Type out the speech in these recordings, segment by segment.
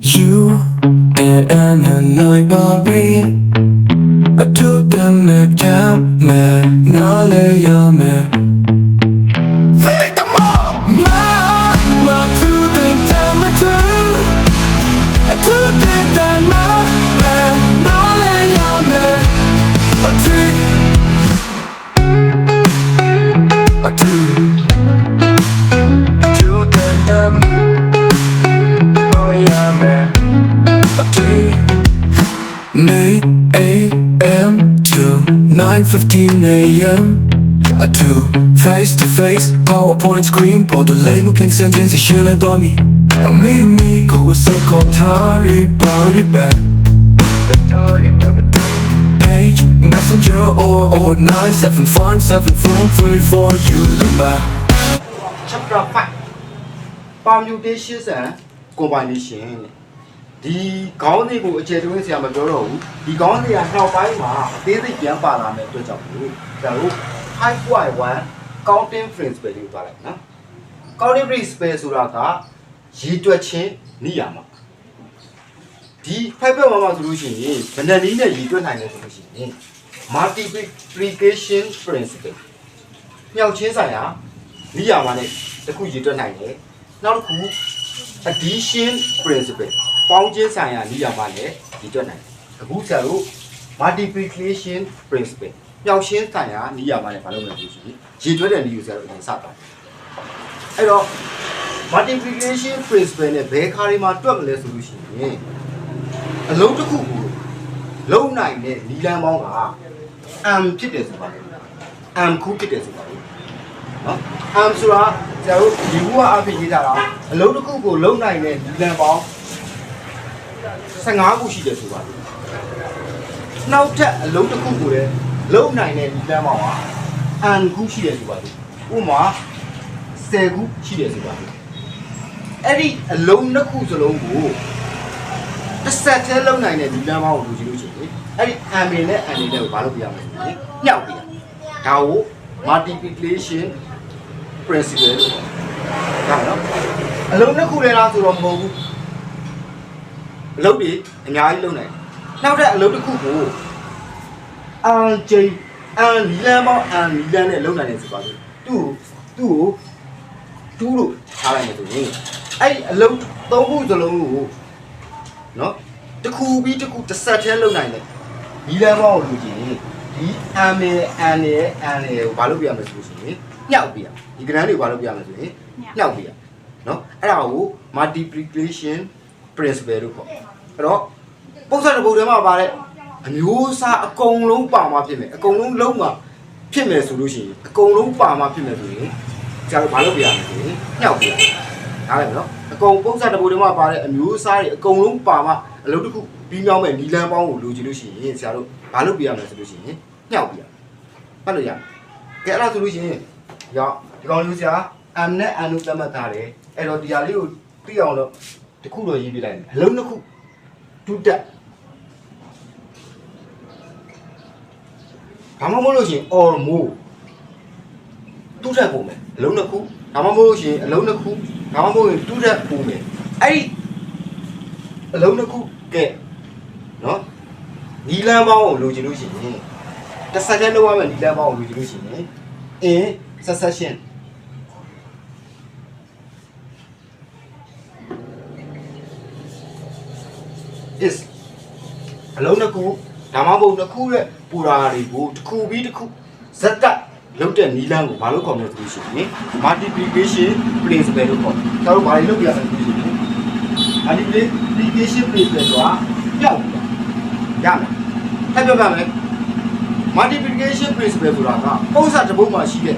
You 9.15 a.m. I do face to face PowerPoint screen ပေါ်တို့လိမ်မှုပြင်ဆင်ခြင်းစီရှင်းလင်းသွားမည်အမေမိကိုယ်စကောထားရီပါရီဘက် Page messenger or or 9757434 you look back chapter 5 permutation and combination ဒီခေါင်းစဉ်ကိုအခြေတွင်းဆရာမပြောတော့ဘူးဒီခေါင်းစဉ်ကနောက်ပိုင်းမှာအသေးစိတ်ပြန်ပါလာမယ့်အတွက်ကြောင့်မို့ကျွန်တော်တို့5.1 counting principle လေးကိုသွားလိုက်နော် counting principle ဆိုတာကရည်တွက်ခြင်းနိယာမဒီ5.1မှာဆိုလို့ရှိရင်ဘယ်နှစ်နည်းနဲ့ရည်တွက်နိုင်လဲဆိုလို့ရှိရင် multiplication principle မြောက်ချင်းဆိုင်ရာနိယာမနဲ့တစ်ခုရည်တွက်နိုင်တယ်နောက်တစ်ခု addition principle ပေါင်းခြင်းဆိုင်ရာနိယာမနဲ့ရည်တွက်နိုင်တယ်အခုဆရာတို့ multiplication principle မြောက်ချင်းဆိုင်ရာနိယာမနဲ့ဘာလုပ်မလဲဆိုရင်ရည်တွက်တဲ့နည်းကိုဆရာတို့အရင်စတာအဲ့တော့ multiplication principle နဲ့ဘယ်ခါဒီမှာတွက်မလဲဆိုလို့ရှိရင်အလုံးတစ်ခုကိုလုံးနိုင်တဲ့နီလန်းပေါင်းက m ဖြစ်တယ်ဆိုပါလေ m ခုဖြစ်တယ်ဆိုပါလေနော် m ဆိုတာကျတို့ဒီခုကအဖြစ်ရေးထားတာအလုံးတစ်ခုကိုလုံးနိုင်တဲ့နီလန်းပေါင်း 15ခုရှိတယ်ဆိုပါလေနောက်ထပ်အလုံးတစ်ခုကိုလည်းလုံးနိုင်တဲ့နီလန်းပေါင်းက n ခုရှိတယ်ဆိုပါလေဥပမာ10ခုရှိတယ်ဆိုပါလေအဲ့ဒီအလုံးနှစ်ခုစလုံးကိုတစ်ဆက်တည်းလုံးနိုင်တဲ့ဒီလမ်းပေါင်းကိုလူကြည့်လို့ရှိရင်အဲ့ဒီ m နဲ့ n နဲ့ကိုဘာလုပ်ပြရမလဲဆိုရင်ညှောက်ပြရဒါကို multiplication principle လို့ခေါ်တာနော်အလုံးနှစ်ခုလဲလားဆိုတော့မဟုတ်ဘူး အလုံးတွေအများကြီးလုံးနိုင်တယ်နောက်ထပ်အလုံးတစ်ခုကို n j n လမ်းပေါင်း n လမ်းနဲ့လုံးနိုင်တယ်ဆိုပါလို့သူ့ကိုသူ့ကိုတူးလို့ထားလိုက်မယ်ဆိုရင်အဲ့ဒီအလုံးသုံးခုစလုံးကိုနော်တစ်ခုပြီးတစ်ခုတစ်ဆက်တည်းလုံးနိုင်တယ်ဒီလမ်းပေါင်းကိုလူကြည့်ရင်ဒီ m နဲ့ n နဲ့ n နဲ့ကိုဘာလုပ်ပြရမလဲဆိုလို့ရှိရင်ညှောက်ပြရဒီကဏ္ဍတွေကိုဘာလုပ်ပြရမလဲဆိုရင်ညှောက်ပြရနော်အဲ့ဒါကို multiplication principle လို့ခေါ်အဲ့တော့ပုံစံတစ်ပုံထဲမှာပါတဲ့အမျိုးအစားအကုန်လုံးပါမှဖြစ်မယ်အကုန်လုံးလုံးမှဖြစ်မယ်ဆိုလို့ရှိရင်အကုန်လုံးပါမှဖြစ်မယ်ဆိုရင်ကျတော့ဘာလုပ်ပြရမလဲဆိုရင်ညှောက်ပြရနားလည်မလားအကုန်ပုံစံတစ်ပုံထဲမှာပါတဲ့အမျိုးအစားတွေအကုန်လုံးပါမှအလုပ်တစ်ခုပြီးမြောင်းမဲ့နီလန်းပေါင်းကိုလိုချင်လို့ရှိရင်ဆရာတို့ဘာလုပ်ပြရမလဲဆိုလို့ရှိရင်ညှောက်ပြရမှတ်လို့ရကဲအဲ့ဒါဆိုလို့ရှိရင်ရောက်ဒီကောင်လေးဆရာ m နဲ့ n လို့သတ်မှတ်ထားတယ်အဲ့တော့ဒီဟာလေးကိုသိအောင်တော့ တစ်ခုတော့ရေးပြလိုက်မယ်အလုံးတစ်ခုတူတက်ဘာမှမဟုတ်လို့ရှိရင် or more တူတက်ပုံမယ်အလုံးတစ်ခုဒါမှမဟုတ်လို့ရှိရင်အလုံးတစ်ခုဒါမှမဟုတ်ရင်တူတက်ပုံမယ်အဲ့ဒီအလုံးတစ်ခုကဲနော်နီလန်းပေါင်းကိုလိုချင်လို့ရှိရင်တစ်ဆက်တည်းလောက်ရမယ်နီလန်းပေါင်းကိုလိုချင်လို့ရှိရင် in succession is အလုံးတစ်ခုဒါမှမဟုတ်တစ်ခုရဲ့ပူရာတွေကိုတစ်ခုပြီးတစ်ခုဇက်တက်လုပ်တဲ့နီလန်းကိုဘာလို့ခေါ်မလဲဆိုလို့ရှိရင် multiplication principle လို့ခေါ်တယ်။ဒါတို့ဘာတွေလုပ်ပြရမလဲဆိုလို့ရှိရင် multiplication principle ဆိုတာပြောက်ရမယ်။ထပ်ပြောပြမယ်။ multiplication principle ဆိုတာကပုံစံတစ်ပုဒ်မှာရှိတဲ့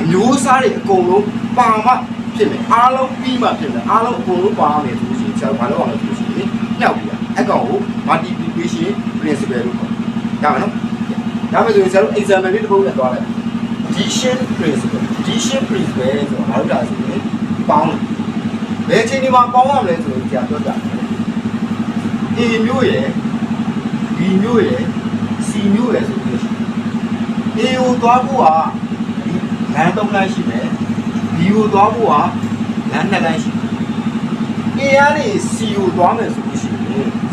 အမျိုးအစားတွေအကုန်လုံးပါမှဖြစ်မယ်။အားလုံးပြီးမှဖြစ်မယ်။အားလုံးအကုန်လုံးပါမယ်ဆိုလို့ရှိရင်ဆရာဘာလုပ်ရမလဲဆိုလို့ရှိရင်ညှောက်ပြရ။ အကောင်ကို multiplication principle လို့ခေါ်တယ်။ရမယ်နော်။ဒါမှမဟုတ်ဆရာတို့ example လေးတစ်ပုဒ်နဲ့သွားလိုက် addition principle addition principle ဆိုတာဘာလို့လဲဆိုရင်ပေါင်းတယ်ဘယ်အချိန်ဒီမှာပေါင်းရမလဲဆိုရင်ကြာပြောတာ A မျိုးရယ် B မျိုးရယ် C မျိုးရယ်ဆိုပြီးရှိတယ် A ကိုသွားဖို့ကလမ်း၃လမ်းရှိမယ် B ကိုသွားဖို့ကလမ်း၂လမ်းရှိတယ် A ကနေ C ကိုသွားမယ်ဆိုလို့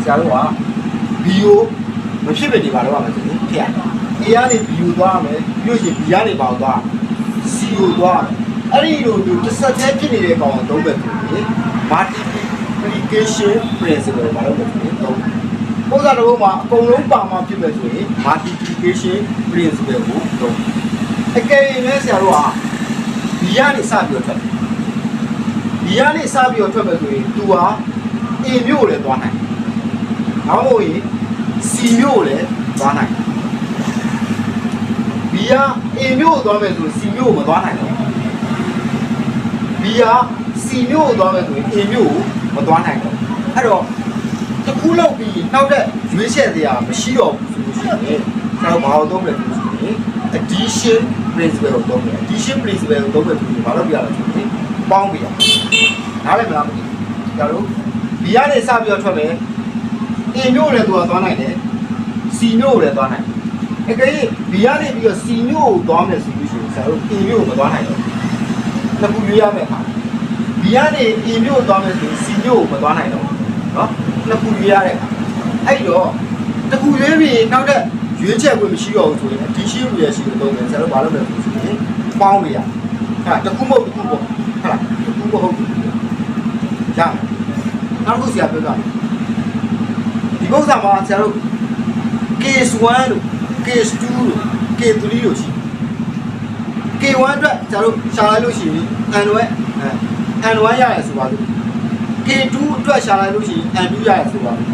ရှိရင်ဆရာတို့က B ကိုမဖြစ်ပဲနေပါတော့ရမယ်ဆိုရင်ဖြစ်ရတယ် A ကနေ B ကိုသွားရမယ်ပြီးလို့ရှိရင် B ကနေပါသွား C ကိုသွားရမယ်အဲ့ဒီလိုမျိုးတစ်ဆက်တည်းဖြစ်နေတဲ့ကောင်ကိုသုံးပဲဆိုရင် multiplication principle ဘာလို့လဲဆိုရင်သုံးပုံစံတစ်ခုမှာအကုန်လုံးပါမှဖြစ်မယ်ဆိုရင် multiplication principle ကိုသုံးအကယ်၍လည်းဆရာတို့က B ကနေစပြီးတော့ထွက်တယ်ဒီကနေစပြီးတော့ထွက်မယ်ဆိုရင် तू ဟာ A မြို့ကိုလည်းသွားနိုင်။ နောက်မို့ရင် C မြို့ကိုလည်းသွားနိုင်။ B က A မြို့ကိုသွားမယ်ဆိုရင် C မြို့ကိုမသွားနိုင်တော့ဘူး။ B က C မြို့ကိုသွားမယ်ဆိုရင် A မြို့ကိုမသွားနိုင်တော့ဘူး။အဲ့တော့တစ်ခုလောက်ပြီးနောက်တဲ့ရွေးချယ်တရားမရှိတော့ဘူးဆိုလို့ရှိရင်ကျွန်တော်ဘာလို့သုံးလဲဆိုရင် addition principle ကိုသုံးတယ် addition principle ကိုသုံးမယ်ဆိုရင်ဘာလို့ပြရလဲဆိုရင်ပေါင်းပြရနားလည်မလားမသိဘူးကျွန်တော်တို့ B ကနေစပြီးတော့ထွက်မယ် ပြင်မြို့လည်းသူကသွားနိုင်တယ်စီမြို့လည်းသွားနိုင်တယ်အကယ်၍ဒီကနေပြီးတော့စီမြို့ကိုသွားမယ်ဆိုလို့ရှိရင်ဆရာတို့ပြင်မြို့ကိုမသွားနိုင်တော့နှစ်ခုရွေးရမယ်ဟာဒီကနေပြင်မြို့သွားမယ်ဆိုရင်စီမြို့ကိုမသွားနိုင်တော့နော်နှစ်ခုရွေးရတဲ့အဲ့တော့တခုရွေးပြီးနောက်တဲ့ရွေးချက်ဝင်မရှိတော့ဘူးဆိုရင်ဒီရှိလို့ရရှိလို့တော့မယ်ဆရာတို့ဘာလုပ်လဲဆိုရင်ပေါင်းနေရဟာတခုမဟုတ်တခုပေါ့ဟာတခုမဟုတ်ရနောက်တစ်ခုဆရာပြောတာ ဒီပုံစံမှာဆရာတို့ case 1လို့ case 2လို့ case 3လို့ရှိတယ် K1 အတွက်ကျွန်တော်တို့ရှာလိုက်လို့ရှိရင် N1 အဲ N1 ရတယ်ဆိုပါလို့ K2 အတွက်ရှာလိုက်လို့ရှိရင် N2 ရတယ်ဆိုပါလို့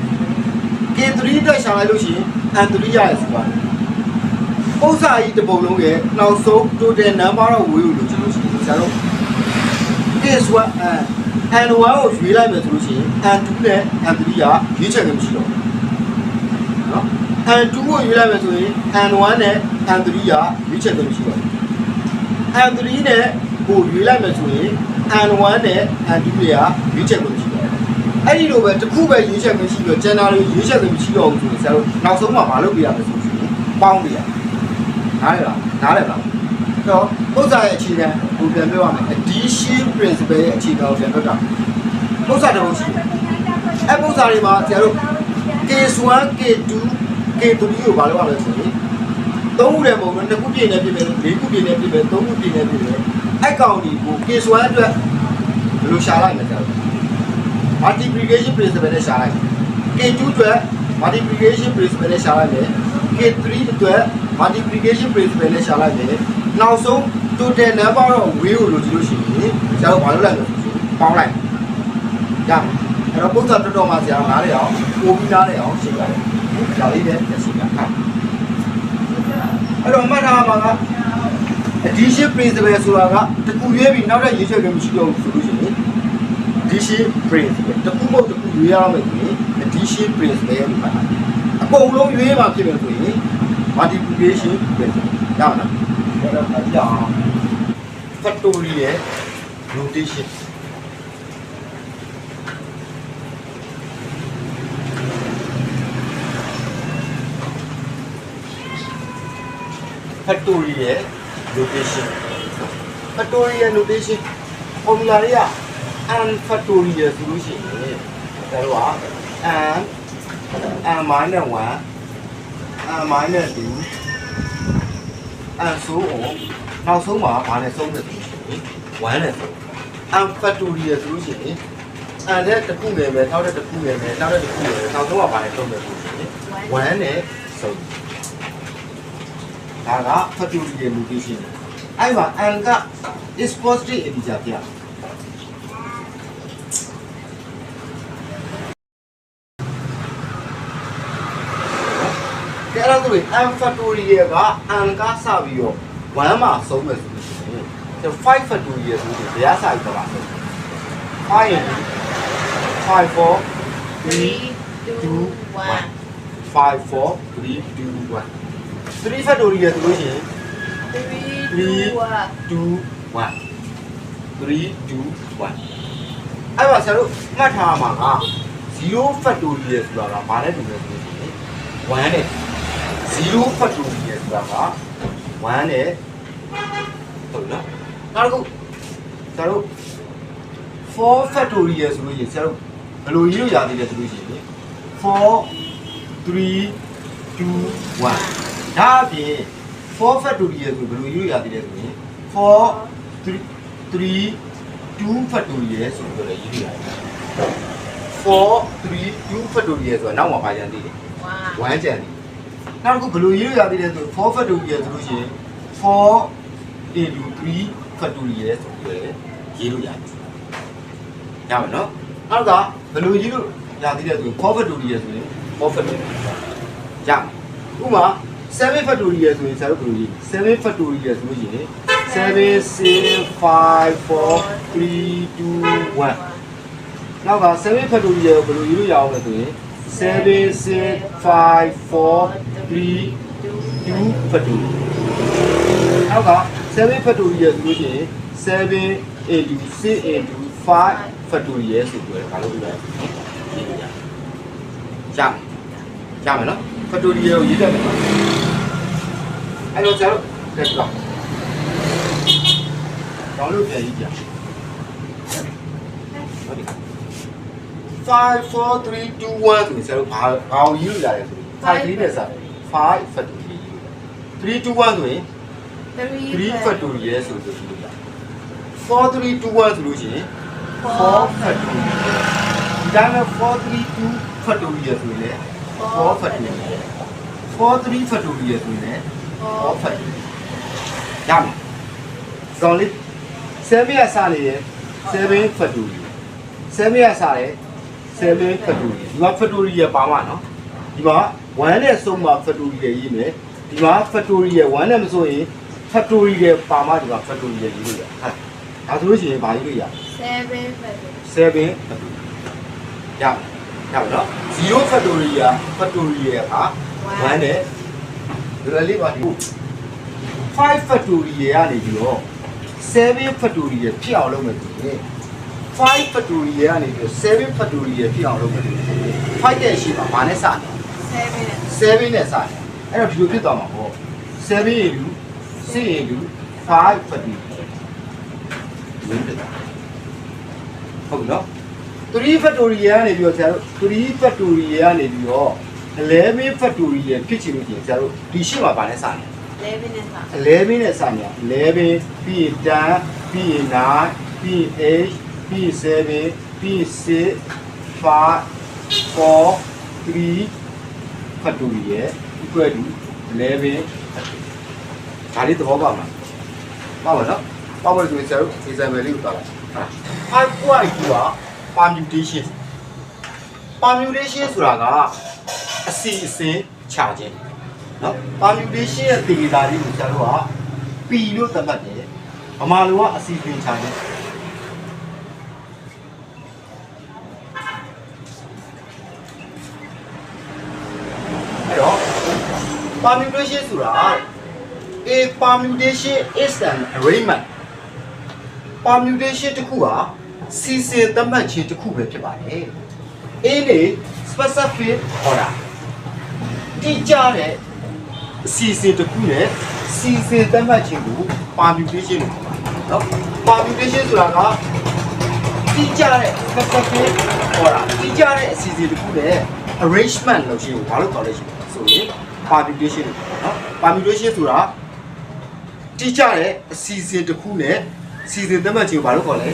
K3 အတွက်ရှာလိုက်လို့ရှိရင် N3 ရတယ်ဆိုပါလို့ပုံစံကြီးတစ်ပုံလုံးရဲ့နောက်ဆုံး total number of way ကိုလို့ကျွန်တော်ရှိရင်ကျွန်တော်တို့ case 1အဲ N1 ကိုရွေးလိုက်မယ်ဆိုလို့ရှိရင် N2 နဲ့ N3 ကရွေးချယ်ခြင်းမရှိတော့ ဘူးနော် N2 ကိုရွေးလိုက်မယ်ဆိုရင် N1 နဲ့ N3 ကရွေးချယ်ခြင်းမရှိတော့ဘူး N3 နဲ့ကိုရွေးလိုက်မယ်ဆိုရင် N1 နဲ့ N2 တွေကရွေးချက်ခွင့်ရှိတယ်။အဲ့ဒီလိုပဲတစ်ခုပဲရွေးချက်ခွင့်ရှိပြီးတော့ channel တွေရွေးချက်ခွင့်မရှိတော့ဘူးဆိုရင်ဆရာတို့နောက်ဆုံးမှမလုပ်ပြရမယ်ဆိုရင်ပေါင်းပြရ။နားလည်လား။နားလည်လား။အဲ့တော့ဥစ္စာရဲ့အခြေခံကိုပြန်ပြောရမယ် addition principle ရဲ့အခြေခံကိုပြန်ပြောတာ။ဥစ္စာတစ်ခုရှိတယ်။အဲ့ဥစ္စာတွေမှာဆရာတို့ K1 K2 K3 ကိုဘာလုပ်ရလဲဆိုရင်သုံးခုတဲ့ပုံနဲ့တစ်ခုပြည့်နေပြည့်မယ်လေးခုပြည့်နေပြည့်မယ်သုံးခုပြည့်နေပြည့်မယ်အဲ့ကောင်ဒီကို case 1အတွက်ဘယ်လိုရှာလိုက်မလဲကျွန်တော် multiplication principle နဲ့ရှာလိုက် K2 အတွက် multiplication principle နဲ့ရှာလိုက်မယ် K3 အတွက် multiplication principle နဲ့ရှာလိုက်မယ်နောက်ဆုံး total number of way ကိုလိုချင်လို့ရှိရင်ကျွန်တော်ဘာလုပ်လိုက်လဲဆိုရင်ပေါင်းလိုက်ရမယ်အဲ့တော့ပုံစံတော်တော်မှဆရာနားလေအောင်ပို့ပြီးနားလေအောင်ရှင်းရတယ် ဒါလေးပဲရှင်းရအောင်အဲ့တော့မှတ်ထားမှာက addition principle ဆိုတာကတခုရွေးပြီးနောက်တဲ့ရေးချက်လည်းမရှိတော့ဘူးဆိုလို့ရှိရင် addition principle တခုမဟုတ်တခုရွေးရမယ်ဆိုရင် addition principle လို့ခေါ်တာအကုန်လုံးရွေးမှဖြစ်မယ်ဆိုရင် multiplication principle ရအောင်လားအဲ့တော့ကြည့်အောင် factorial notation factorial notation factorial notation formula တွေက n factorial ဆိုလို့ရှိရင်ဒါတော့က n n minus 1 n minus 2 n so on နောက်ဆုံးမှာဘာနဲ့ဆုံးတယ်ဆိုရင်1နဲ့ဆုံး n factorial ဆိုလို့ရှိရင် n နဲ့တစ်ခုငယ်ပဲနောက်တဲ့တစ်ခုငယ်ပဲနောက်တဲ့တစ်ခုငယ်ပဲနောက်ဆုံးမှာဘာနဲ့ဆုံးတယ်ဆိုရင်1နဲ့ဆုံး ဒါက factorial notation အဲ့မှာ n က is positive integer ပြကဲအဲ့ဒါဆိုရင် n factorial က n ကစပြီးတော့1မှာဆုံးမယ်ဆိုလို့ရှိရင်5 factorial ဆိုရင်ဘယ်အစာကြီးတော့ဆုံး5 in 5 4 three, two, one. 5 4 3 2 1 3 factorial ဆိုလို့ရှိရင် Three, Three. two, one. 2 1 3 2 1အဲ့ပါဆရာတို့မှတ်ထားမှာက0 factorial ဆိုတာကဘာနဲ့တူလဲဆိုရင်1နဲ့0 factorial ဆိုတာက1နဲ့ဟုတ်လားနောက်တစ်ခုဆရာတို့4 factorial ဆိုလို့ရှိရင်ဆရာတို့ဘယ်လိုရေးလို့ရသေးလဲဆိုလို့ရှိရင်4 3 2 1 ဒါအပြင်4 factorial ဆိုဘယ်လိုရေးလို့ရသေးလဲဆိုရင်4 3 3 2 factorial ဆိုပြီးတော့လည်းရေးလို့ရတယ်4 3 2 factorial ဆိုတာနောက်မှာပါရန်သေးတယ် one 1ကျန်တယ်နောက်တစ်ခုဘယ်လိုရေးလို့ရသေးလဲဆို4 factorial ဆိုလို့ရှိရင်4 into 3 factorial ဆိုပြီးတော့လည်းရေးလို့ရတယ်ရမယ်နော်နောက်ကဘယ်လိုရေးလို့ရသေးလဲဆိုရင်4 factorial ဆိုရင်4 factorial ရမယ်ဥပမာ 7 factorial ဆိုရင်ဆရာတို့ဘယ်လိုရေး7 factorial ဆိုလို့ရှိရင်7 6 5 4 3 2 1နောက်က7 factorial ကိုဘယ်လိုရေးလို့ရအောင်လဲဆိုရင်7 6 5 4 3 2 factorial နောက်က7 factorial ဆိုလို့ရှိရင်7 into 6 into 5 factorial ဆိုပြီးတော့ဘာလို့ပြလဲရေးလို့ရတယ်ရမယ်ရမယ်နော် factorial ကိုရေးတတ်တယ် နော်အဲ့တော့ကျွန်တော်တက်တော့တောင်းလို့ပြန်ရေးပြဟုတ်ပြီ5 4 3 2 1ဆိုရင်ကျွန်တော်ဘာဘာကိုရေးလို့ရတယ်ဆိုရင်5လေးနဲ့စား5 factorial ရေးလို့3 2 1ဆိုရင် three 3 factorial ဆိုလို့ရေးလို့ရတယ်4 3 2 1ဆိုလို့ရှိရင်4 factorial ဒါနဲ့4 3 2 factorial ဆိုရင်လည်း4 factorial 4 3 factorial ဆိုရင်လ ည်း4 factorial ရမယ်။ဇော်လေး7ရစားနေတယ်7 factorial 7ရစားတယ်7 factorial ဒီမှာ factorial ပါမှာနော်ဒီမှာ1နဲ့ဆုံးမှာ factorial ရေးမယ်ဒီမှာ factorial 1နဲ့မဆိုရင် factorial ပါမှာဒီမှာ factorial ရေးလို့ရဟုတ်ဒါဆိုလို့ရှိရင်ဘာရေးလို့ရ seven factor 7 factorial ရမယ်ရမယ်နော်0 factorial factorial ဟာ1နဲ့ ဒီလိုလေးပါဒီ5 factorial ကနေပြီးတော့7 factorial ဖြစ်အောင်လုပ်မယ်ဆိုရင်5 factorial ကနေပြီးတော့7 factorial ဖြစ်အောင်လုပ်မယ်ဆိုရင်5ရဲ့ရှိပါဘာနဲ့စနေ seven 7နဲ့စနေအဲ့တော့ဒီလိုဖြစ်သွားမှာပေါ့7 into 6 into 5 factorial ဝင်းတက်တာဟုတ်ပြီနော်3 factorial ကနေပြီးတော့ဆရာတို့3 factorial ကနေပြီးတော့ 11 factorial ဖြစ်ချင်လို့ရှိရင်ဆရာတို့ဒီရှေ့မှာဘာနဲ့စနေ eleven နဲ့စ11နဲ့စနေ11ပြီးရင်10ပြီးရင်9ပြီးရင်8ပြီးရင်7ပြီးရင်6 5 4 3 factorial equal to 11ဒါလေးသဘောပေါက်မှာပေါက်ပါနော်ပေါက်ပါဆိုရင်ဆရာတို့ example လေးကိုသွားလိုက်5 point က permutation permutation ဆိုတာက အစီအစဉ်ခြာခြင်းနော် permutation ရဲ့ဒေတာလေးကိုဆရာတို့က P လို့သတ်မှတ်တယ်ဗမာလိုကအစီအစဉ်ခြာခြင်းအဲ့တော့ permutation ဆိုတာ a permutation is an arrangement permutation တစ်ခုဟာစီစဉ်သတ်မှတ်ခြင်းတစ်ခုပဲဖြစ်ပါတယ် A နေ specific order တိကျတဲ့အစီအစဉ်တစ်ခုနဲ့စီစဉ်သတ်မှတ်ခြင်းကို permutation လို့ခေါ်ပါတယ်နော် permutation ဆိုတာကတိကျတဲ့ specific order တိကျတဲ့အစီအစဉ်တစ်ခုနဲ့ arrangement လုပ်ခြင်းကိုဘာလို့ခေါ်လဲဆိုရင် permutation လို့ခေါ်တယ်နော် permutation ဆိုတာတိကျတဲ့အစီအစဉ်တစ်ခုနဲ့စီစဉ်သတ်မှတ်ခြင်းကိုဘာလို့ခေါ်လဲ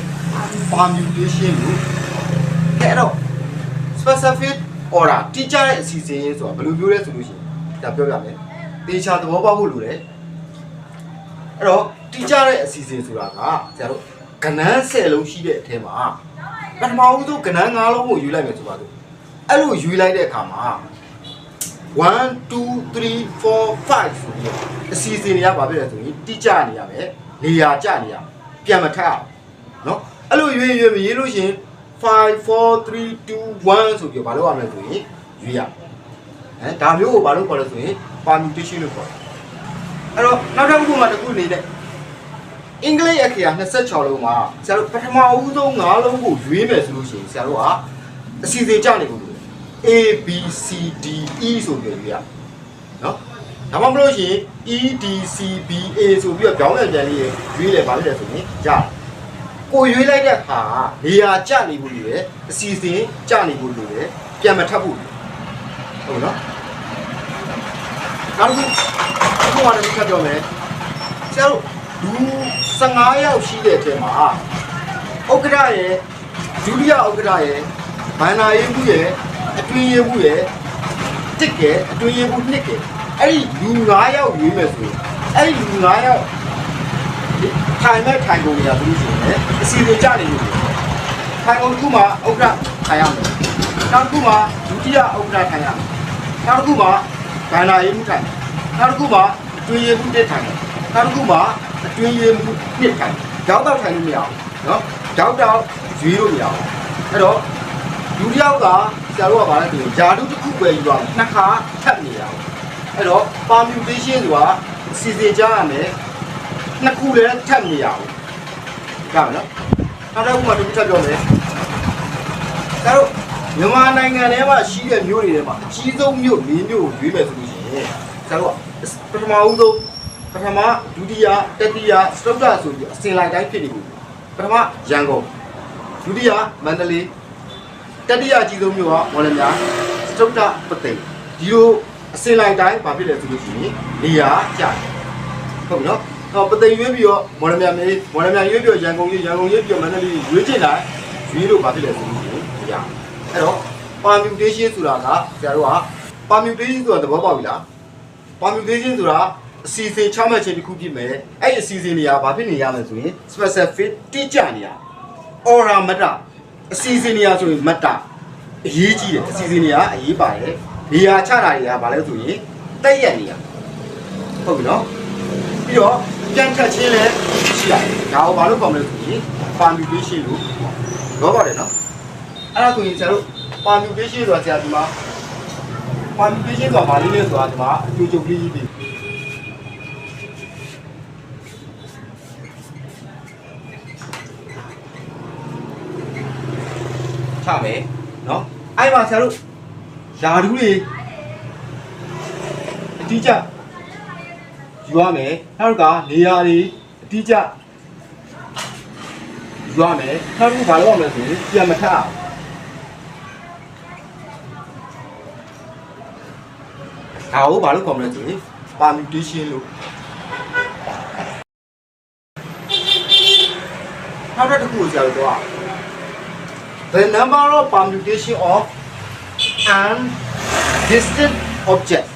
permutation လို့အဲ့တော့ specific order တိကျတဲ့အစီအစဉ်ရေးဆိုတာဘယ်လိုပြောလဲဆိုလို့ရှိရင်ဒါပြောပြမယ်တေချာသဘောပေါက်ဖို့လိုတယ်အဲ့တော့တိကျတဲ့အစီအစဉ်ဆိုတာကဆရာတို့ကဏ္ဍ10လုံးရှိတဲ့အထဲမှာပထမဦးဆုံးကဏ္ဍ9လုံးကိုယူလိုက်မယ်ဆိုပါစို့အဲ့လိုယူလိုက်တဲ့အခါမှာ1 2 3 4 5ဆိုပြီးတော့အစီအစဉ်တွေကဘာဖြစ်လဲဆိုရင်တိကျနေရမယ်နေရာကျနေရမယ်ပြန်မထအောင်နော်အဲ့လိုရွေးရွေးမရေးလို့ရှိရင် 5 4 3 2 1ဆိုပြီးတော့ဘာလုပ်ရမလဲဆိုရင်ရွေးရမယ်ဟမ်ဒါမျိုးကိုဘာလို့ခေါ်လဲဆိုရင် permutation လို့ခေါ်တယ်အဲ့တော့နောက်တစ်ခုမှတစ်ခုနေတဲ့အင်္ဂလိပ်အခရာ26လုံးမှာဆရာတို့ပထမအဦးဆုံး9လုံးကိုရွေးမယ်ဆိုလို့ရှိရင်ဆရာတို့ကအစီအစဉ်ကြနေလို့ A B C D E ဆိုပြီးရွေးရနော်ဒါမှမဟုတ်ရှင် E D C B A ဆိုပြီးတော့ကြောင်းပြန်ပြန်လေးရွေးလဲပါလိမ့်တယ်ဆိုရင်ရတယ် ကိုရွေးလိုက်တဲ့အခါနေရာကျနေဖို့လိုတယ်အစီအစဉ်ကျနေဖို့လိုတယ်ပြန်မထပ်ဖို့လိုဟုတ်နော်နောက်တစ်ခုအခုမှလည်းထပ်ပြောမယ်ဆရာတို့လူ15ယောက်ရှိတဲ့အချိန်မှာဥက္ကဋ္ဌရဲ့ဒုတိယဥက္ကဋ္ဌရဲ့ဘန္နာရေးမှုရဲ့အတွင်းရေးမှုရဲ့တစ်ကဲအတွင်းရေးမှုနှစ်ကဲအဲ့ဒီလူ9ယောက်ရွေးမယ်ဆိုရင်အဲ့ဒီလူ9ယောက် ထိုင်မဲ့ထိုင်ကုန်နေတာဘူးဆိုရင်အစီအစဉ်ကြနေလို့ထိုင်ကုန်တစ်ခုမှာဥက္ကဋ္ဌထိုင်ရမယ်နောက်တစ်ခုမှာဒုတိယဥက္ကဋ္ဌထိုင်ရမယ်နောက်တစ်ခုမှာဘန္နာရေးမှုထိုင်နောက်တစ်ခုမှာအတွင်းရေးမှုတက်ထိုင်နောက်တစ်ခုမှာအတွင်းရေးမှုနှစ်ထိုင်ကြောက်တော့ထိုင်လို့မရဘူးနော်ကြောက်တော့ရွေးလို့မရဘူးအဲ့တော့ဒုတိယကဆရာတို့ကဗာလဲဆိုရင်ဂျာတုတစ်ခုပဲယူရမယ်နှစ်ခါထပ်နေရအောင်အဲ့တော့ permutation ဆိုတာစီစဉ်ကြရမယ် နှစ်ခုလည်းထပ်မရဘူး။ကြောက်နော်။နောက်တစ်ခုမှတစ်ခုထပ်ပြောမယ်။ဒါတော့မြန်မာနိုင်ငံထဲမှာရှိတဲ့မြို့တွေထဲမှာအကြီးဆုံးမြို့၄မြို့ကိုရွေးမယ်ဆိုလို့ရှိရင်ဒါတော့ပထမဦးဆုံးပထမဒုတိယတတိယစတုတ္တဆိုပြီးအစဉ်လိုက်တိုင်းဖြစ်နေပြီ။ပထမရန်ကုန်ဒုတိယမန္တလေးတတိယအကြီးဆုံးမြို့ကမော်လမြိုင်စတုတ္တပသိမ်ဒီလိုအစဉ်လိုက်တိုင်းဘာဖြစ်လဲဆိုလို့ရှိရင်နေရာကျတယ်ဟုတ်ပြီနော် တော့ပသိမ်ရွေးပြီးတော့မော်လမြိုင်မေးမော်လမြိုင်ရွေးပြီးတော့ရန်ကုန်ရွေးရန်ကုန်ရွေးပြီးတော့မန္တလေးရွေးချင်တိုင်းရွေးလို့ဘာဖြစ်လဲဆိုလို့ရှိရင်ရအဲ့တော့ permutation ဆိုတာကဆရာတို့က permutation ဆိုတာသဘောပေါက်ပြီလား permutation ဆိုတာအစီအစဉ်ချမှတ်ခြင်းတစ်ခုဖြစ်မယ်အဲ့ဒီအစီအစဉ်တွေကဘာဖြစ်နေရမလဲဆိုရင် specific တိကျနေရ aura မတအစီအစဉ်တွေကဆိုရင်မတအရေးကြီးတယ်အစီအစဉ်တွေကအရေးပါတယ်နေရာချတာတွေကဘာလဲဆိုရင်တက်ရက်နေရဟုတ်ပြီနော်ပြီးတော့ ပြန်ထက်ချင်းလည်းရှိရတယ်။ဒါကိုဘာလို့ခေါ်မလဲဆိုရင် permutation လို့တော့ပါတယ်နော်။အဲ့ဒါဆိုရင်ဆရာတို့ permutation ဆိုတာဆရာဒီမှာ permutation ဆိုတာဘာလေးလဲဆိုတာဒီမှာအကျိုးချုပ်လေးကြီးတွေချမယ်နော်။အဲ့မှာဆရာတို့ယာဓူးတွေအတိအကျ ယူရမယ်နောက်တစ်ခါနေရာတွေအတိအကျယူရမယ်နောက်တစ်ခုဘာလုပ်ရမလဲဆိုရင်ပြန်မထအောင်ဒါကိုဘာလို့ခေါ်မလဲဆိုရင် permutation လို့နောက်တစ်ခုကိုကြာတော့ the number of permutation of an distant object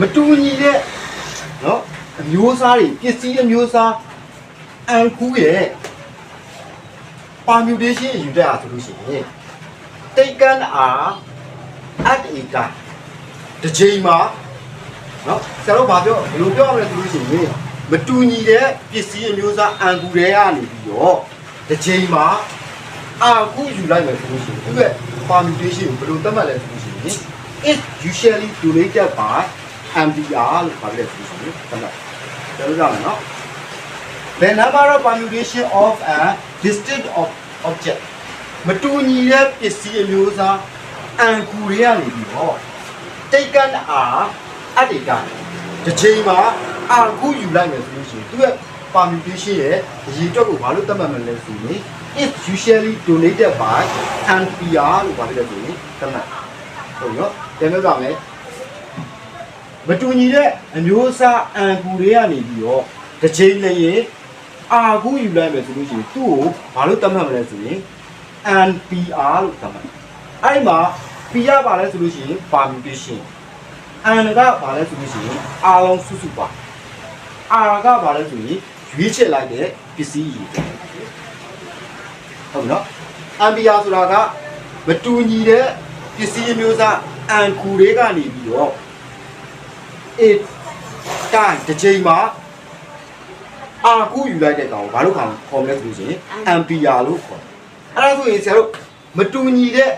မတူညီတဲ့ နော်အမျိုးအစားတွေပစ္စည်းအမျိုးအစားအန်ကူးရဲ့ permutation ယူတတ်ရဆိုလို့ရှိရင် taken are at a time တစ်ချိန်မှာနော်ဆရာတို့ဘာပြောဘယ်လိုပြောရမလဲဆိုလို့ရှိရင်မတူညီတဲ့ပစ္စည်းအမျိုးအစားအန်ကူတွေကနေပြီးတော့တစ်ချိန်မှာအန်ကူယူလိုက်မယ်ဆိုလို့ရှိရင်သူ့ရဲ့ permutation ကိုဘယ်လိုသတ်မှတ်လဲဆိုလို့ရှိရင် is usually donated by MDR လို့ခေါ်တယ်ဆိုရင်သတ်မှတ်ကျွန်တော်ကြောက်မယ်နော် The number of permutation of a distinct of object မတူညီတဲ့ပစ္စည်းအမျိုးအစားအန်ကူတွေကနေပြီးတော့ taken are at a time တစ်ချိန်မှာအန်ကူယူလိုက်မယ်ဆိုလို့ရှိရင်သူရဲ့ permutation ရဲ့အရေးအတွက်ကိုဘာလို့သတ်မှတ်မလဲဆိုရင် is usually donated by NPR လို့ပြောပြတယ်ဆိုရင်သတ်မှတ်ဟုတ်ရောတယ်မျိုးကြောင့်မယ် မတူညီတဲ့အမျိုးအစားအန်ကူတွေကနေပြီးတော့တစ်ချိန်လည်းရင်အာကူယူလိုက်မယ်ဆိုလို့ရှိရင်သူ့ကိုဘာလို့သတ်မှတ်မလဲဆိုရင် NPR လို့သတ်မှတ်အဲ့ဒီမှာ P ရပါလဲဆိုလို့ရှိရင် permutation N ကဘာလဲဆိုလို့ရှိရင်အားလုံးစုစုပါ R ကဘာလဲဆိုရင်ရွေးချယ်လိုက်တဲ့ပစ္စည်းကြီးဟုတ်ပြီနော် NPR ဆိုတာကမတူညီတဲ့ပစ္စည်းမျိုးစားအန်ကူတွေကနေပြီးတော့ it တိုင်းတစ်ချိန်မှာအာကူယူလိုက်တဲ့ကောင်ကိုဘာလို့ခေါ်ခေါ်မလဲဆိုလို့ရှိရင် NPR လို့ခေါ်တယ်အဲ့ဒါဆိုရင်ဆရာတို့မတူညီတဲ့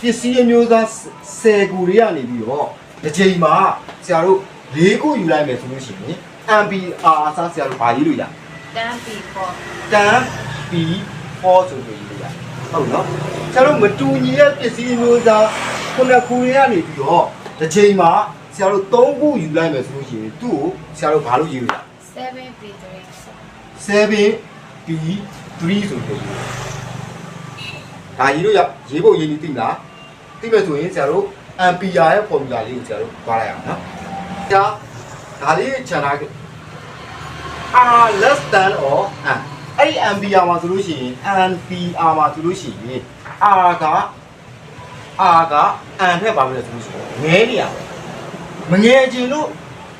ပစ္စည်းအမျိုးသား10ခုတွေကနေပြီးတော့တစ်ချိန်မှာဆရာတို့၄ခုယူလိုက်မယ်ဆိုလို့ရှိရင် NPR အစားဆရာတို့ဘာရေးလို့ရတန်းပြီပေါ့တန် P 4ဆိုပြီးရေးလို့ရဟုတ်နော်ဆရာတို့မတူညီတဲ့ပစ္စည်းအမျိုးသားခုနှစ်ခုတွေကနေပြီးတော့တစ်ချိန်မှာ ဆရာတို့၃ခုယူလိုက်မယ်ဆိုလို့ရှိရင်သူ့ကိုဆရာတို့ဘာလို့ရေးလို့ရ7 B3 7 B 3 ဆိုပြီးဒါရေးလို့ရရေးဖို့ရေးနေသိမလားသိမဲ့ဆိုရင်ဆရာတို့ ampere ရဲ့ formula လေးကိုဆရာတို့သွားလိုက်အောင်နော်ဒါဒါလေးခြံထားခဲ့ r less than or n အဲ့ဒီ ampere မှာဆိုလို့ရှိရင် ampere မှာဆိုလို့ရှိရင် r က r က n ထက်ပါပြီလဲဆိုလို့ရှိရင်ငဲနေရမယ် မငဲခြင်းလို့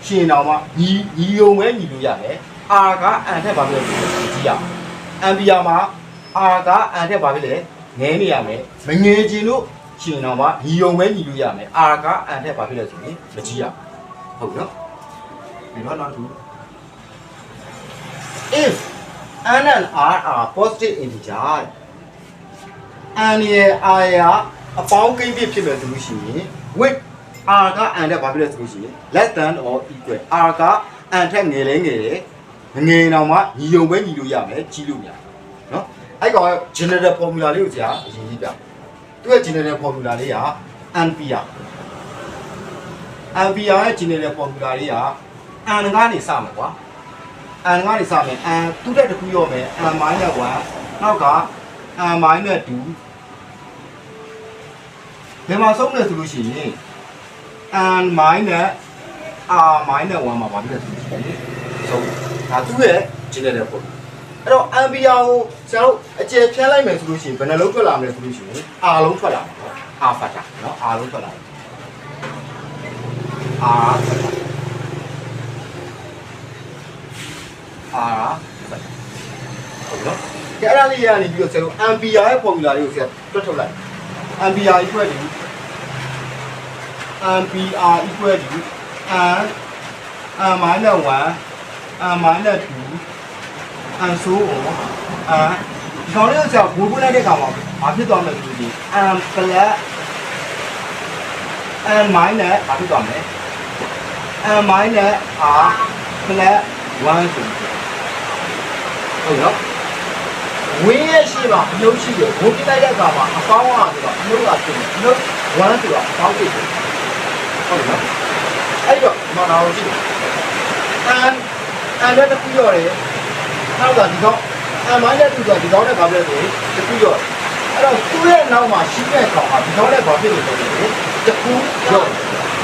ရှင်တော်မှာညီညီယုံပဲညီလို့ရတယ် r က n ထက်ပါပြီလဲဆိုလို့ကြည့်ရအောင် ampere မှာ r က n ထက်ပါပြီလဲငဲနေရမယ်မငဲခြင်းလို့ရှင်တော်မှာညီယုံပဲညီလို့ရမယ် r က n ထက်ပါပြီလဲဆိုရင်မကြည့်ရဘူးဟုတ်နော်ဒီတော့နောက်တစ်ခု if n and r are positive integer n ရဲ့ r ရဲ့အပေါင်းကိန်းပြဖြစ်မယ်ဆိုလို့ရှိရင် with R က N တက်ဘာဖြစ်လဲဆိုလို့ရှိရင် less than or equal R က N ထက်ငယ်လဲငယ်တယ်မငယ်တော့မှညီယုံပဲညီလို့ရမယ်ကြီးလို့များနော်အဲ့ကောင် general formula လေးကိုကြာအရင်ကြီးပြသူရဲ့ general formula လေးက NPR NPR ရဲ့ general formula လေးက N ကနေစမှာကွာ N ကနေစမယ် N သူ့တက်တစ်ခုရောမယ် N မိုင်းနဲ့1နောက်က N မိုင်းနဲ့2ဘယ်မှာဆုံးလဲဆိုလို့ရှိရင် n r 1မှာပါပြီလဲဆိုလို့ရှိရင်ဆုံးဒါသူ့ရဲ့ general formula အဲ့တော့ ampere ကိုဆရာတို့အကျယ်ဖြန်းလိုက်မယ်ဆိုလို့ရှိရင်ဘယ်နှလုံးထွက်လာမလဲဆိုလို့ရှိရင် r လုံးထွက်လာမှာပေါ့ r factor เนาะ r လုံးထွက်လာတယ် r factor r factor ဟုတ်နော်ကဲအဲ့ဒါလေးရနေပြီးတော့ဆရာတို့ ampere ရဲ့ formula လေးကိုဆရာတွက်ထုတ်လိုက် ampere equal to ampere equal to n n minus 1 n minus 2 n so on n ဒီကောင်လေးကိုဆရာဘိုးပွလိုက်တဲ့ကောင်မှာဘာဖြစ်သွားမလဲဆိုရင် n plus n minus ဘာဖြစ်သွားမလဲ n minus r plus 1ဆိုပြီးဟုတ်နော်ဝင်းရဲ့ရှိမှာအနှုတ်ရှိတယ်ဘိုးပြလိုက်တဲ့အခါမှာအပေါင်းอ่ะဆိုတော့အနှုတ်ကဖြစ်တယ်အနှုတ်1ဆိုတော့အပေါင်းဖြစ်တယ် ဟုတ်နော်အဲ့တော့မနာလို့ရှိတယ်အန်အန်လည်းတစ်ခုရော်တယ်နောက်ကဒီကောင်အန်မိုင်းတဲ့သူကဒီကောင်နဲ့ဘာဖြစ်လဲဆိုတစ်ခုရော်အဲ့တော့သူ့ရဲ့နောက်မှာရှိတဲ့ကောင်ကဒီကောင်နဲ့ဘာဖြစ်လို့လဲဆိုတော့တစ်ခုရော်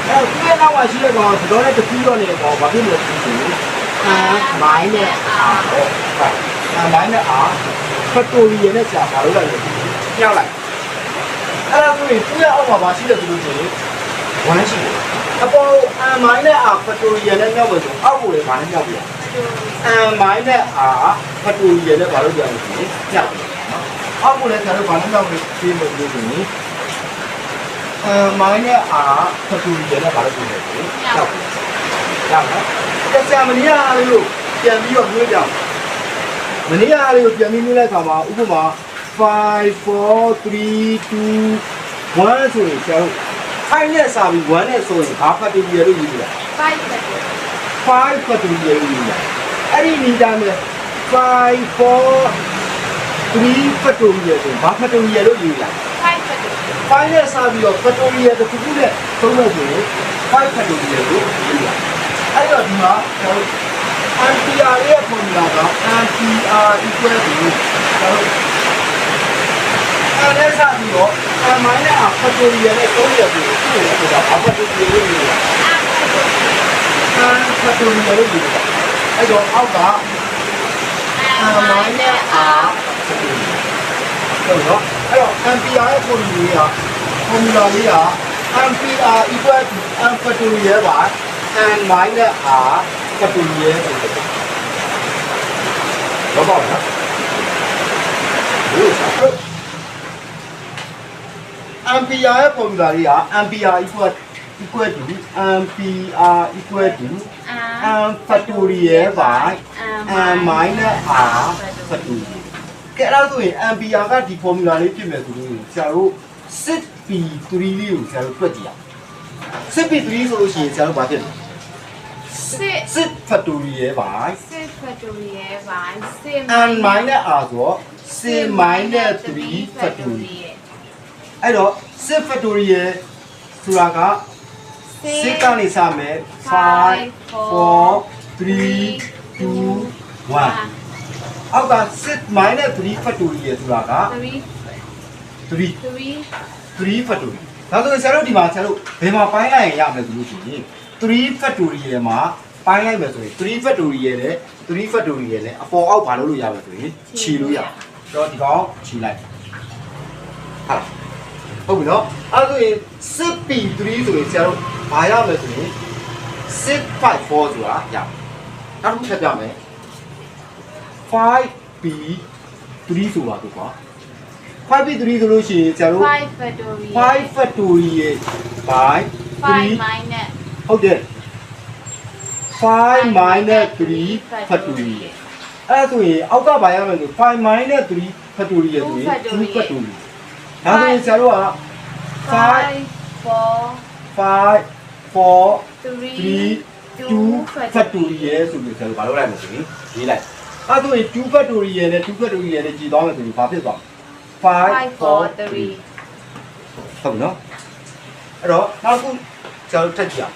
အဲ့တော့သူ့ရဲ့နောက်မှာရှိတဲ့ကောင်ကဒီကောင်နဲ့တစ်ခုရော်နေတဲ့ကောင်ဘာဖြစ်လို့လဲဆိုတော့အန်မိုင်းနဲ့အာဟုတ်အန်မိုင်းနဲ့အာဖက်တိုရီယယ်နဲ့ကြာဘာလို့လဲညှောက်လိုက်အဲ့ဒါဆိုရင်သူ့ရဲ့အောက်မှာဘာရှိလဲဆိုလို့ရှိရင် ဝမ်းရှိတယ်အပေါ်အန်မိုင်းနဲ့အာဖက်တိုရီယယ်နဲ့ညှောက်မယ်ဆိုအောက်ကိုလည်းဘာနဲ့ညှောက်ပြလဲအမ်မိုင်းနဲ့အာဖတူရည်နဲ့ဘာလို့ပြောလဲဆိုရင်ညောက်တယ်နော်။အောက်ကိုလည်းကျွန်တော်ဘာလို့ညောက်လဲပြီးလို့လို့ဆိုရင်အမ်မိုင်းနဲ့အာဖတူရည်နဲ့ဘာလို့ပြောလဲဆိုရင်ညောက်တယ်။ညောက်နော်။တက်ဆရာမနီးအားလေးကိုပြန်ပြီးတော့ပြောပြအောင်။မနီးအားလေးကိုပြန်ပြီးပြောလိုက်ခါမှာဥပမာ5 4 3 2 1ဆိုရင်ကျွန်တော် 5နဲ့စာပြီး1နဲ့ဆိုရင်ဘာဖတူရည်လို့ယူလိုက်5ပဲ5 factorial လို့ရတယ်။အဲ့ဒီနီးတိုင်းပဲ5 4 3 factorial ဆိုဘာ factorial လို့ယူလိုက်5ပဲ။5နဲ့စပြီးတော့ factorial တစ်ခုခုနဲ့သုံးလို့ဆိုရင်5 factorial လို့ယူလိုက်။အဲ့တော့ဒီမှာကျွန်တော် ampere ရဲ့ formula က ampere equal to ကျွန်တော်အဲ့ဒါစပြီးတော့ a minus a factorial နဲ့သုံးရပြီ။ဒီလိုဆိုတာဘာ factorial လို့ယူလိုက်။အာဖတ်တူရီလို့ယူတာအဲ့တော့အောက်ကအာမိုင်းနဲ့အာဟုတ်နော်အဲ့တော့ ampere ရဲ့ formula က formula လေးက ampere equal to m factorial by n minus r factorial ဆိုတယ်တော့ပါနော်ဟုတ်စား ampere ရဲ့ formula လေးက ampere equal equal to ampere equal to အာ m factorial by m minus r factorial ကဲအဲ့ဒါဆိုရင် ampere ကဒီ formula လေးဖြစ်မယ်ဆိုလို့ဆရာတို့ 6p3 လေးကိုဆရာတို့တွက်ကြည့်အောင် 6p3 ဆိုလို့ရှိရင်ဆရာတို့ဘာဖြစ်လဲစစ်6 factorial by စစ်ဖက်တိုရီရဲ့ဘိုင်းစစ် m minus r ဆိုတော့6 minus 3 factorial အဲ့တော့6 factorial ဆိုတာက6ကနေစမယ်5 4 3 2 1အောက်က6 minus 3 factorial ဆိုတာက3 3 3 3 factorial ဒါဆိုရင်ဆရာတို့ဒီမှာဆရာတို့ဘယ်မှာပိုင်းလိုက်ရင်ရမယ်ဆိုလို့ရှိရင်3 factorial မှာပိုင်းလိုက်မယ်ဆိုရင်3 factorial နဲ့3 factorial နဲ့အပေါ်အောက်ဘာလုပ်လို့ရမလဲဆိုရင်ခြေလို့ရတော့ဒီကောင်ခြေလိုက်ဟာ ဟုတ်ပြီနော်အဲ့ဒါဆိုရင် 6p3 ဆိုရင်ဆရာတို့ဘာရမလဲဆိုရင်654ဆိုတာရနောက်တစ်ခုထပ်ပြမယ် 5p3 ဆိုပါတော့ကွာ 5p3 ဆိုလို့ရှိရင်ဆရာတို့ 5 factorial 5 factorial by 5 3 minus ဟုတ်တယ်5 minus 3 factorial အဲ့ဒါဆိုရင်အောက်ကဘာရမလဲဆို5 minus 3 factorial ဆိုရင်2 factorial ဒါဆိုရင်ဆရာတို့က5 4 5 4 3 3 2 factorial ဆိုပြီးဆရာတို့ဘာလုပ်လိုက်မလဲဆိုရင်ရေးလိုက်အဲ့ဒါဆိုရင်2 factorial နဲ့2 factorial နဲ့ကြည်သွားမယ်ဆိုရင်ဘာဖြစ်သွား5 5 4 4 3 ဟုတ်ပြီနော်အဲ့တော့နောက်တစ်ခုဆရာတို့ထပ်ကြည့်အောင်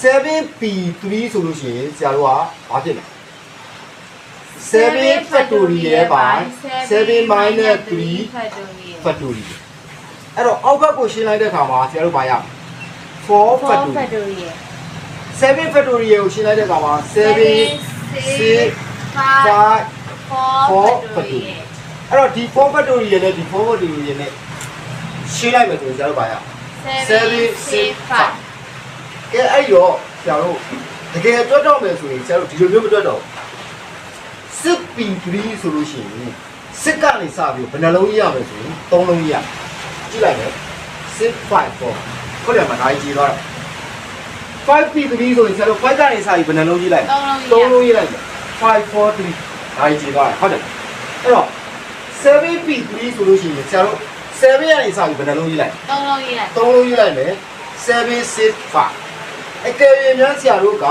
7p3 ဆိုလို့ရှိရင်ဆရာတို့ကဘာဖြစ်လဲ 7 factorial by 7 minus 3 factorial factorial အဲ့တော့အောက်ဘက်ကိုရှင်းလိုက်တဲ့အခါမှာဆရာတို့ဘာရ4 4 factorial factorial 7 factorial ကိုရှင်းလိုက်တဲ့အခါမှာ7 6 5 5 4 factorial အဲ့တော့ဒီ4 factorial နဲ့ဒီ4 factorial နဲ့ရှင်းလိုက်မယ်ဆိုရင်ဆရာတို့ဘာရ7 6 5ကဲအဲ့တော့ဆရာတို့တကယ်တွက်တော့မယ်ဆိုရင်ဆရာတို့ဒီလိုမျိုးမတွက်တော့ စစ်ပီ3ဆိုလို့ရှိရင်စစ်ကနေစပြီးဘယ်နှလုံးရေးရမလဲဆိုရင်3လုံးရေးရကြည့်လိုက်မယ်6 5 4ဟုတ်တယ်မဒါကြီးကြည့်သွားတော့5 p3 ဆိုရင်ဆရာတို့5ကနေစပြီးဘယ်နှလုံးရေးလိုက်3လုံး3လုံးရေးလိုက်မယ်5 4 3ဒါကြီးကြည့်သွားတယ်ဟုတ်တယ်အဲ့တော့ 7 p3 ဆိုလို့ရှိရင်ဆရာတို့7ကနေစပြီးဘယ်နှလုံးရေးလိုက်3လုံးရေးလိုက်သုံးလုံးရေးလိုက်မယ်765အကယ်၍များဆရာတို့က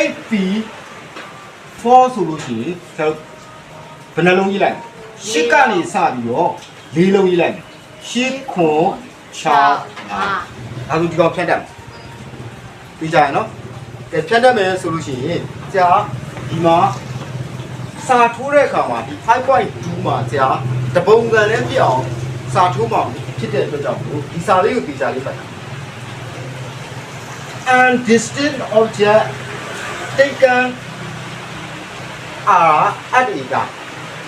8p 4ဆိုလို့ရှိရင်ဆရာတို့ဘယ်နှလုံးရေးလိုက်ရှစ်ကနေစပြီးတော့၄လုံးရေးလိုက်မယ်ရှစ်ခွန်6 5 5ဒါဆိုဒီကောင်ဖြတ်တတ်မယ်ပြီးကြရနော်ကဲဖြတ်တတ်မယ်ဆိုလို့ရှိရင်ဆရာဒီမှာစာထိုးတဲ့အခါမှာဒီ5.2မှာဆရာတပုံစံနဲ့ပြအောင်စာထိုးမှာဖြစ်တဲ့အတွက်ကြောင့်မို့ဒီစာလေးကိုဒီစာလေးပတ်တာ and distant object taken are at a time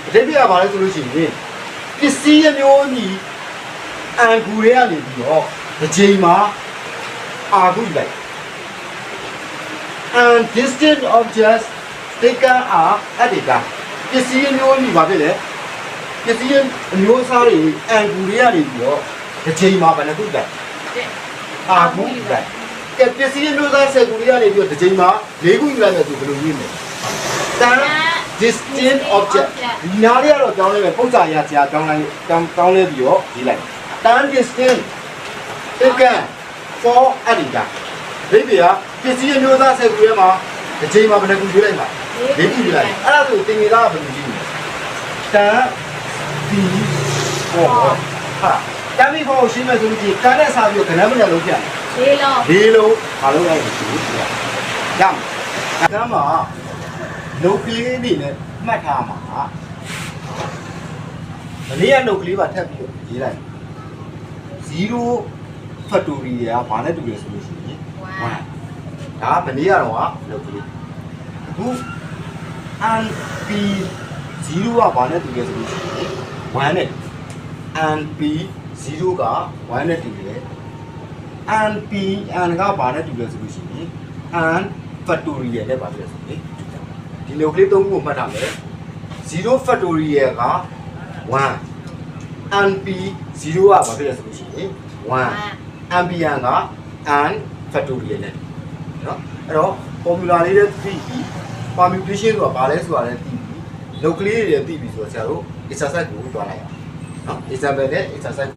အတိတ်ကဘာလဲဆိုလို့ရှိရင်ပစ္စည်းအမျိုးကြီးအန်ကူတွေကနေပြီးတော့တစ်ချိန်မှာအာခုယူလိုက် and distant objects taken are at a time ပစ္စည်းအမျိုးကြီးဘာဖြစ်လဲပစ္စည်းအမျိုးအစားတွေအန်ကူတွေကနေပြီးတော့တစ်ချိန်မှာဘယ်နှခုလိုက်အာခုလိုက် ကဲပစ္စည်းမျိုးသားဆက်ကူလေးကနေပြီးတော့တစ်ချိန်မှာ၄ခုယူလိုက်မယ်ဆိုဘယ်လိုရေးမလဲတန် distinct object ဒီနားလေးကတော့ကြောင်းလဲပဲပုံစံရကြာကြောင်းလိုက်ကြောင်းကြောင်းလဲပြီးတော့ရေးလိုက်တန် distinct taken for editor ဒီပြကပစ္စည်းမျိုးသားဆက်ကူထဲမှာတစ်ချိန်မှာဘယ်နှခုယူလိုက်မှာ၄ခုယူလိုက်အဲ့ဒါဆိုတင်နေတာကဘယ်လိုရေးမလဲတန်ဒီဟောဟာတမ်းပြီးဖို့ရှင်းမယ်ဆိုလို့ဒီတန်းနဲ့စားပြီးတော့ခဏမရလုံးပြတယ် လေးလုံးဒီလိုမလုပ်လိုက်ဘူးဆိုတာရမယ်ဒါမှလုတ်ကလေးအနေနဲ့မှတ်ထားမှာမနေ့ကလုတ်ကလေးပါထပ်ပြီးတော့ရေးလိုက်0 factorial ကဘာနဲ့တူလဲဆိုလို့ရှိရင်1ဒါမနေ့ကတော့လုတ်ကလေးအခု and p 0ကဘာနဲ့တူလဲဆိုလို့ရှိရင်1နဲ့ and p 0က1နဲ့တူတယ် and p and ကဘာနဲ့တူလဲဆိုလို့ရှိရင် and factorial နဲ့ပါလဲဆိုရင်ဒီလိုကလေးသုံးခုကိုမှတ်ထားမယ်0 factorial က1 and p 0ကဘာဖြစ်လဲဆိုလို့ရှိရင်1 ambient က and factorial နဲ့နော်အဲ့တော့ formula လေးတွေသိပြီး permutation ဆိုတာဘာလဲဆိုတာလည်းသိပြီး locally တွေလည်းသိပြီးဆိုတော့ဆရာတို့ exercise ကိုတွားလိုက်အောင်နော် example နဲ့ exercise